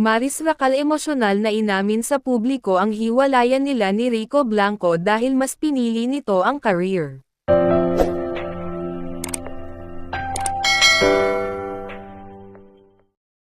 Maris Racal emosyonal na inamin sa publiko ang hiwalayan nila ni Rico Blanco dahil mas pinili nito ang career.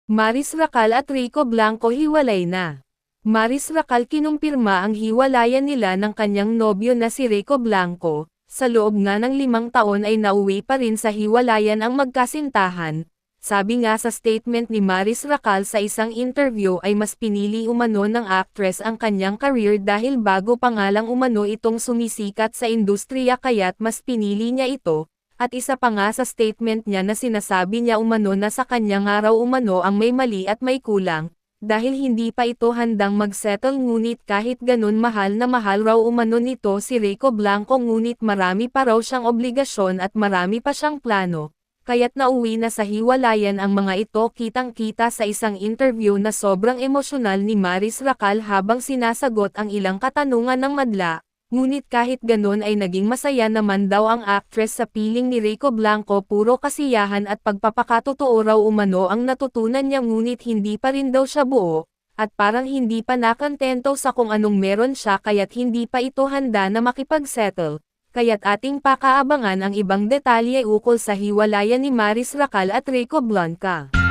Maris Racal at Rico Blanco hiwalay na. Maris Racal kinumpirma ang hiwalayan nila ng kanyang nobyo na si Rico Blanco, sa loob nga ng limang taon ay nauwi pa rin sa hiwalayan ang magkasintahan, sabi nga sa statement ni Maris Racal sa isang interview ay mas pinili umano ng actress ang kanyang career dahil bago pa nga lang umano itong sumisikat sa industriya kaya't mas pinili niya ito, at isa pa nga sa statement niya na sinasabi niya umano na sa kanyang araw umano ang may mali at may kulang, dahil hindi pa ito handang magsettle ngunit kahit ganun mahal na mahal raw umano nito si Rico Blanco ngunit marami pa raw siyang obligasyon at marami pa siyang plano, kaya't nauwi na sa hiwalayan ang mga ito kitang-kita sa isang interview na sobrang emosyonal ni Maris Racal habang sinasagot ang ilang katanungan ng madla, ngunit kahit ganun ay naging masaya naman daw ang actress sa piling ni Rico Blanco puro kasiyahan at pagpapakatotoo raw umano ang natutunan niya ngunit hindi pa rin daw siya buo, at parang hindi pa nakantento sa kung anong meron siya kaya't hindi pa ito handa na makipagsettle, kaya't ating pakaabangan ang ibang detalye ukol sa hiwalayan ni Maris Racal at Rico Blanca.